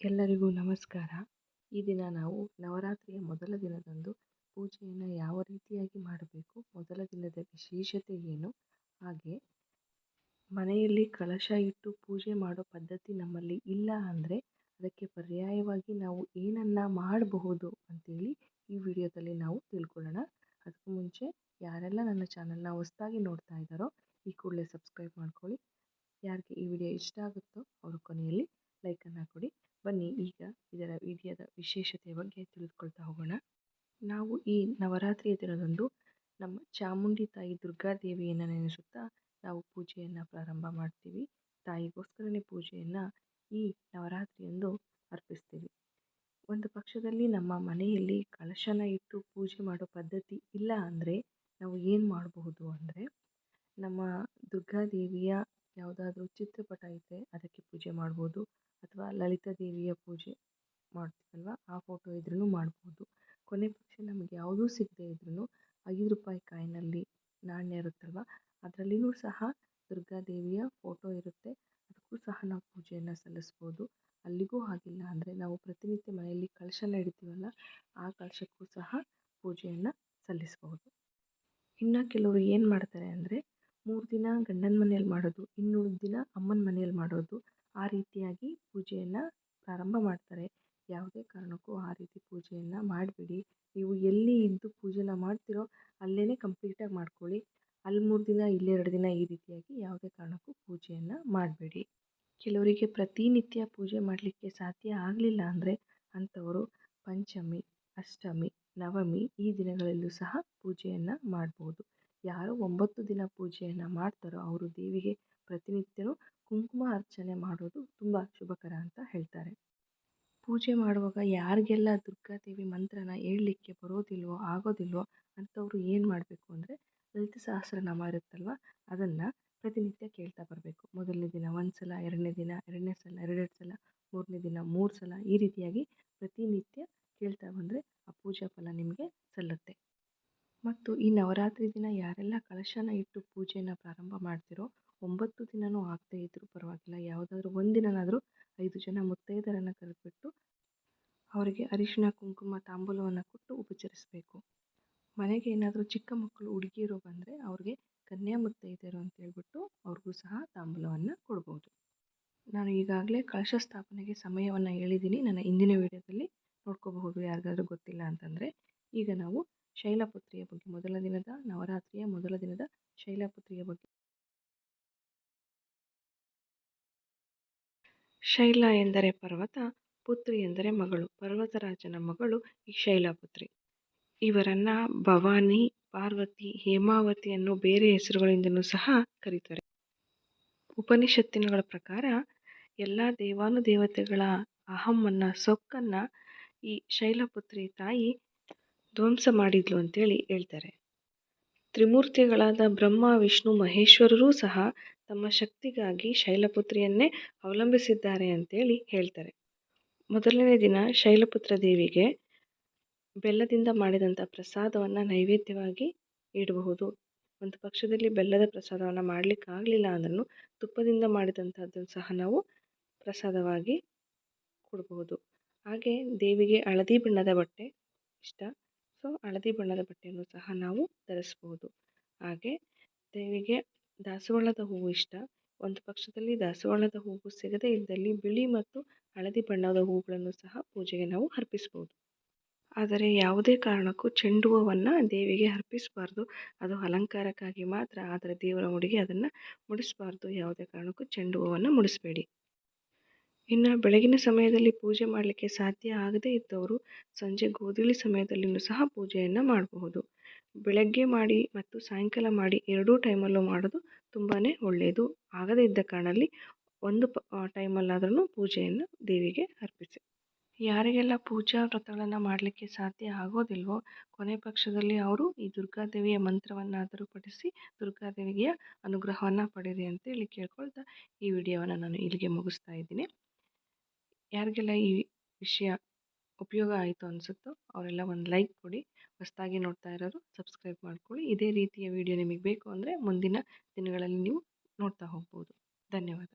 ಎಲ್ಲರಿಗೂ ನಮಸ್ಕಾರ. ಈ ದಿನ ನಾವು ನವರಾತ್ರಿಯ ಮೊದಲ ದಿನದಂದು ಪೂಜೆಯನ್ನು ಯಾವ ರೀತಿಯಾಗಿ ಮಾಡಬೇಕು, ಮೊದಲ ದಿನದ ವಿಶೇಷತೆ ಏನು? ಹಾಗೆ ಮನೆಯಲ್ಲಿ ಕಲಶ ಇಟ್ಟು ಪೂಜೆ ಮಾಡೋ ಪದ್ಧತಿ ನಮ್ಮಲ್ಲಿ ಇಲ್ಲ ಅಂದರೆ ಅದಕ್ಕೆ ಪರ್ಯಾಯವಾಗಿ ನಾವು ಏನನ್ನು ಮಾಡಬಹುದು ಅಂತೇಳಿ ಈ ವಿಡಿಯೋದಲ್ಲಿ ನಾವು ತಿಳ್ಕೊಳ್ಳೋಣ. ಅದಕ್ಕೂ ಮುಂಚೆ ಯಾರೆಲ್ಲ ನನ್ನ ಚಾನಲ್ನ ಹೊಸದಾಗಿ ನೋಡ್ತಾ ಇದ್ದಾರೋ ಈ ಕೂಡಲೇ ಸಬ್ಸ್ಕ್ರೈಬ್ ಮಾಡ್ಕೊಳ್ಳಿ. ಯಾರಿಗೆ ಈ ವಿಡಿಯೋ ಇಷ್ಟ ಆಗುತ್ತೋ ಅವರು ಕೊನೆಯಲ್ಲಿ ಲೈಕನ್ನು ಕೊಡಿ. ಬನ್ನಿ, ಈಗ ಇದರ ವಿಧಿಯಾದ ವಿಶೇಷತೆಯ ಬಗ್ಗೆ ತಿಳಿದುಕೊಳ್ತಾ ಹೋಗೋಣ. ನಾವು ಈ ನವರಾತ್ರಿಯ ದಿನದಂದು ನಮ್ಮ ಚಾಮುಂಡಿ ತಾಯಿ ದುರ್ಗಾದೇವಿಯನ್ನು ನೆನೆಸುತ್ತಾ ನಾವು ಪೂಜೆಯನ್ನು ಪ್ರಾರಂಭ ಮಾಡ್ತೀವಿ. ತಾಯಿಗೋಸ್ಕರನೇ ಪೂಜೆಯನ್ನು ಈ ನವರಾತ್ರಿಯಂದು ಅರ್ಪಿಸ್ತೀವಿ. ಒಂದು ಪಕ್ಷದಲ್ಲಿ ನಮ್ಮ ಮನೆಯಲ್ಲಿ ಕಳಶನ ಇಟ್ಟು ಪೂಜೆ ಮಾಡೋ ಪದ್ಧತಿ ಇಲ್ಲ ಅಂದರೆ ನಾವು ಏನು ಮಾಡಬಹುದು ಅಂದರೆ ನಮ್ಮ ದುರ್ಗಾದೇವಿಯ ಯಾವುದಾದ್ರೂ ಚಿತ್ರಪಟ ಇದ್ದರೆ ಅದಕ್ಕೆ ಪೂಜೆ ಮಾಡ್ಬೋದು. ಅಥವಾ ಲಲಿತಾ ದೇವಿಯ ಪೂಜೆ ಮಾಡ್ತೀವಲ್ವ? ಆ ಫೋಟೋ ಇದ್ರೂ ಮಾಡ್ಬೋದು. ಕೊನೆ ಪಕ್ಷ ನಮಗೆ ಯಾವುದೂ ಸಿಗದೇ ಇದ್ರೂ ಐದು ರೂಪಾಯಿ ಕಾಯಿನಲ್ಲಿ ನಾಣ್ಯ ಇರುತ್ತಲ್ವ? ಅದರಲ್ಲಿಯೂ ಸಹ ದುರ್ಗಾದೇವಿಯ ಫೋಟೋ ಇರುತ್ತೆ. ಅದಕ್ಕೂ ಸಹ ನಾವು ಪೂಜೆಯನ್ನು ಸಲ್ಲಿಸ್ಬೋದು. ಅಲ್ಲಿಗೂ ಹಾಗಿಲ್ಲ ಅಂದರೆ ನಾವು ಪ್ರತಿನಿತ್ಯ ಮನೆಯಲ್ಲಿ ಕಳಶನ ಇಡ್ತೀವಲ್ಲ ಆ ಕಳಶಕ್ಕೂ ಸಹ ಪೂಜೆಯನ್ನು ಸಲ್ಲಿಸ್ಬೋದು. ಇನ್ನು ಕೆಲವರು ಏನು ಮಾಡ್ತಾರೆ ಅಂದರೆ ಮೂರು ದಿನ ಗಂಡನ ಮನೆಯಲ್ಲಿ ಮಾಡೋದು ಇನ್ನುಳಿದ ದಿನ ಅಮ್ಮನ ಮನೆಯಲ್ಲಿ ಮಾಡೋದು ಆ ರೀತಿಯಾಗಿ ಪೂಜೆಯನ್ನು ಪ್ರಾರಂಭ ಮಾಡ್ತಾರೆ. ಯಾವುದೇ ಕಾರಣಕ್ಕೂ ಆ ರೀತಿ ಪೂಜೆಯನ್ನು ಮಾಡಬೇಡಿ. ನೀವು ಎಲ್ಲಿ ಇದ್ದು ಪೂಜೆನ ಮಾಡ್ತೀರೋ ಅಲ್ಲೇ ಕಂಪ್ಲೀಟಾಗಿ ಮಾಡ್ಕೊಳ್ಳಿ. ಅಲ್ಲಿ ಮೂರು ದಿನ, ಇಲ್ಲಿ ದಿನ ಈ ರೀತಿಯಾಗಿ ಯಾವುದೇ ಕಾರಣಕ್ಕೂ ಪೂಜೆಯನ್ನು ಮಾಡಬೇಡಿ. ಕೆಲವರಿಗೆ ಪ್ರತಿನಿತ್ಯ ಪೂಜೆ ಮಾಡಲಿಕ್ಕೆ ಸಾಧ್ಯ ಆಗಲಿಲ್ಲ ಅಂದರೆ ಅಂಥವರು ಪಂಚಮಿ, ಅಷ್ಟಮಿ, ನವಮಿ ಈ ದಿನಗಳಲ್ಲೂ ಸಹ ಪೂಜೆಯನ್ನು ಮಾಡ್ಬೋದು. ಯಾರು ಒಂಬತ್ತು ದಿನ ಪೂಜೆಯನ್ನು ಮಾಡ್ತಾರೋ ಅವರು ದೇವಿಗೆ ಪ್ರತಿನಿತ್ಯವೂ ಕುಂಕುಮ ಅರ್ಚನೆ ಮಾಡೋದು ತುಂಬ ಶುಭಕರ ಅಂತ ಹೇಳ್ತಾರೆ. ಪೂಜೆ ಮಾಡುವಾಗ ಯಾರಿಗೆಲ್ಲ ದುರ್ಗಾದೇವಿ ಮಂತ್ರನ ಹೇಳಲಿಕ್ಕೆ ಬರೋದಿಲ್ವೋ, ಆಗೋದಿಲ್ವೋ, ಅಂಥವ್ರು ಏನು ಮಾಡಬೇಕು ಅಂದರೆ ಲಲಿತ ಸಹಸ್ರನಾಮ ಇರುತ್ತಲ್ವ, ಅದನ್ನು ಪ್ರತಿನಿತ್ಯ ಕೇಳ್ತಾ ಬರಬೇಕು. ಮೊದಲನೇ ದಿನ ಒಂದು ಸಲ, ಎರಡನೇ ದಿನ, ಎರಡನೇ ಸಲ, ಎರಡೆರಡು ಸಲ, ಮೂರನೇ ದಿನ, ಮೂರು ಸಲ ಈ ರೀತಿಯಾಗಿ ಪ್ರತಿನಿತ್ಯ ಕೇಳ್ತಾ ಬಂದರೆ ಆ ಪೂಜಾ ಫಲ ನಿಮಗೆ ಸಲ್ಲುತ್ತೆ. ಮತ್ತು ಈ ನವರಾತ್ರಿ ದಿನ ಯಾರೆಲ್ಲ ಕಳಶನ ಇಟ್ಟು ಪೂಜೆಯನ್ನು ಪ್ರಾರಂಭ ಮಾಡ್ತಿರೋ ಒಂಬತ್ತು ದಿನವೂ ಆಗದೇ ಇದ್ದರೂ ಪರವಾಗಿಲ್ಲ. ಯಾವುದಾದ್ರೂ ಒಂದಿನನಾದರೂ ಐದು ಜನ ಮುತ್ತೈದೆಯರನ್ನು ಕರೆದುಬಿಟ್ಟು ಅವರಿಗೆ ಅರಿಶಿನ ಕುಂಕುಮ, ತಾಂಬೂಲವನ್ನು ಕೊಟ್ಟು ಉಪಚರಿಸಬೇಕು. ಮನೆಗೆ ಏನಾದರೂ ಚಿಕ್ಕ ಮಕ್ಕಳು ಹುಡುಗಿಯರು ಬಂದರೆ ಅವ್ರಿಗೆ ಕನ್ಯಾ ಮುತ್ತೈದೆಯರು ಅಂತ ಹೇಳ್ಬಿಟ್ಟು ಅವ್ರಿಗೂ ಸಹ ತಾಂಬೂಲವನ್ನು ಕೊಡ್ಬೋದು. ನಾನು ಈಗಾಗಲೇ ಕಳಶ ಸ್ಥಾಪನೆಗೆ ಸಮಯವನ್ನು ಹೇಳಿದ್ದೀನಿ ನನ್ನ ಇಂದಿನ ವಿಡಿಯೋದಲ್ಲಿ ನೋಡ್ಕೋಬಹುದು ಯಾರಿಗಾದ್ರೂ ಗೊತ್ತಿಲ್ಲ ಅಂತಂದರೆ, ಈಗ ನಾವು ಶೈಲಪುತ್ರಿಯ ಬಗ್ಗೆ ಮೊದಲ ದಿನದ ನವರಾತ್ರಿಯ ಮೊದಲ ದಿನದ ಶೈಲಪುತ್ರಿಯ ಬಗ್ಗೆ ಶೈಲ ಎಂದರೆ ಪರ್ವತ, ಪುತ್ರಿ ಎಂದರೆ ಮಗಳು. ಪರ್ವತರಾಜನ ಮಗಳು ಈ ಶೈಲಪುತ್ರಿ ಇವರನ್ನ ಭವಾನಿ, ಪಾರ್ವತಿ, ಹೇಮಾವತಿ ಅನ್ನೋ ಬೇರೆ ಹೆಸರುಗಳಿಂದಲೂ ಸಹ ಕರೀತಾರೆ. ಉಪನಿಷತ್ತಿನಗಳ ಪ್ರಕಾರ ಎಲ್ಲ ದೇವಾನುದೇವತೆಗಳ ಅಹಮ್ಮನ್ನ, ಸೊಕ್ಕನ್ನ ಈ ಶೈಲಪುತ್ರಿ ತಾಯಿ ಧ್ವಂಸ ಮಾಡಿದ್ಲು ಅಂತೇಳಿ ಹೇಳ್ತಾರೆ. ತ್ರಿಮೂರ್ತಿಗಳಾದ ಬ್ರಹ್ಮ, ವಿಷ್ಣು, ಮಹೇಶ್ವರರೂ ಸಹ ತಮ್ಮ ಶಕ್ತಿಗಾಗಿ ಶೈಲಪುತ್ರಿಯನ್ನೇ ಅವಲಂಬಿಸಿದ್ದಾರೆ ಅಂತೇಳಿ ಹೇಳ್ತಾರೆ. ಮೊದಲನೇ ದಿನ ಶೈಲಪುತ್ರ ದೇವಿಗೆ ಬೆಲ್ಲದಿಂದ ಮಾಡಿದಂಥ ಪ್ರಸಾದವನ್ನು ನೈವೇದ್ಯವಾಗಿ ಇಡಬಹುದು. ಒಂದು ಪಕ್ಷದಲ್ಲಿ ಬೆಲ್ಲದ ಪ್ರಸಾದವನ್ನು ಮಾಡಲಿಕ್ಕಾಗಲಿಲ್ಲ ಅಂದ್ರೂ ತುಪ್ಪದಿಂದ ಮಾಡಿದಂಥದ್ದನ್ನು ಸಹ ನಾವು ಪ್ರಸಾದವಾಗಿ ಕೊಡಬಹುದು. ಹಾಗೆ ದೇವಿಗೆ ಹಳದಿ ಬಣ್ಣದ ಬಟ್ಟೆ ಇಷ್ಟ. ಸೊ, ಹಳದಿ ಬಣ್ಣದ ಬಟ್ಟೆಯನ್ನು ಸಹ ನಾವು ಧರಿಸ್ಬೋದು. ಹಾಗೆ ದೇವಿಗೆ ದಾಸವಾಳದ ಹೂವು ಇಷ್ಟ. ಒಂದು ಪಕ್ಷದಲ್ಲಿ ದಾಸವಾಳದ ಹೂವು ಸಿಗದೇ ಇದ್ದಲ್ಲಿ ಬಿಳಿ ಮತ್ತು ಹಳದಿ ಬಣ್ಣದ ಹೂಗಳನ್ನು ಸಹ ಪೂಜೆಗೆ ನಾವು ಅರ್ಪಿಸ್ಬೋದು. ಆದರೆ ಯಾವುದೇ ಕಾರಣಕ್ಕೂ ಚೆಂಡು ಹೂವನ್ನು ದೇವಿಗೆ ಅರ್ಪಿಸಬಾರ್ದು. ಅದು ಅಲಂಕಾರಕ್ಕಾಗಿ ಮಾತ್ರ, ಆದರೆ ದೇವರ ಮುಡಿಗೆ ಅದನ್ನು ಮುಡಿಸಬಾರ್ದು. ಯಾವುದೇ ಕಾರಣಕ್ಕೂ ಚೆಂಡು ಹೂವನ್ನು ಮುಡಿಸಬೇಡಿ. ಇನ್ನು ಬೆಳಗಿನ ಸಮಯದಲ್ಲಿ ಪೂಜೆ ಮಾಡಲಿಕ್ಕೆ ಸಾಧ್ಯ ಆಗದೇ ಇದ್ದವರು ಸಂಜೆ ಗೋಧೂಳಿ ಸಮಯದಲ್ಲಿಯೂ ಸಹ ಪೂಜೆಯನ್ನು ಮಾಡಬಹುದು. ಬೆಳಗ್ಗೆ ಮಾಡಿ ಮತ್ತು ಸಾಯಂಕಾಲ ಮಾಡಿ ಎರಡೂ ಟೈಮಲ್ಲೂ ಮಾಡೋದು ತುಂಬಾ ಒಳ್ಳೆಯದು. ಆಗದೇ ಇದ್ದ ಕಾರಣದಲ್ಲಿ ಒಂದು ಪ ಟೈಮಲ್ಲಾದ್ರೂ ಪೂಜೆಯನ್ನು ದೇವಿಗೆ ಅರ್ಪಿಸಿ. ಯಾರಿಗೆಲ್ಲ ಪೂಜಾ ವ್ರತಗಳನ್ನು ಮಾಡಲಿಕ್ಕೆ ಸಾಧ್ಯ ಆಗೋದಿಲ್ವೋ, ಕೊನೆ ಪಕ್ಷದಲ್ಲಿ ಅವರು ಈ ದುರ್ಗಾದೇವಿಯ ಮಂತ್ರವನ್ನಾದರೂ ಪಠಿಸಿ ದುರ್ಗಾದೇವಿಯ ಅನುಗ್ರಹವನ್ನು ಪಡೆಯಿರಿ ಅಂತೇಳಿ ಕೇಳ್ಕೊಳ್ತಾ ಈ ವಿಡಿಯೋವನ್ನು ನಾನು ಇಲ್ಲಿಗೆ ಮುಗಿಸ್ತಾ ಇದ್ದೀನಿ. ಯಾರಿಗೆಲ್ಲ ಈ ವಿಷಯ ಉಪಯೋಗ ಆಯಿತು ಅನಿಸುತ್ತೋ ಅವರೆಲ್ಲ ಒಂದು ಲೈಕ್ ಕೊಡಿ, ಹೊಸದಾಗಿ ನೋಡ್ತಾ ಇರೋರು ಸಬ್ಸ್ಕ್ರೈಬ್ ಮಾಡ್ಕೊಳ್ಳಿ. ಇದೇ ರೀತಿಯ ವಿಡಿಯೋ ನಿಮಗೆ ಬೇಕು ಅಂದರೆ ಮುಂದಿನ ದಿನಗಳಲ್ಲಿ ನೀವು ನೋಡ್ತಾ ಹೋಗ್ಬೋದು. ಧನ್ಯವಾದ.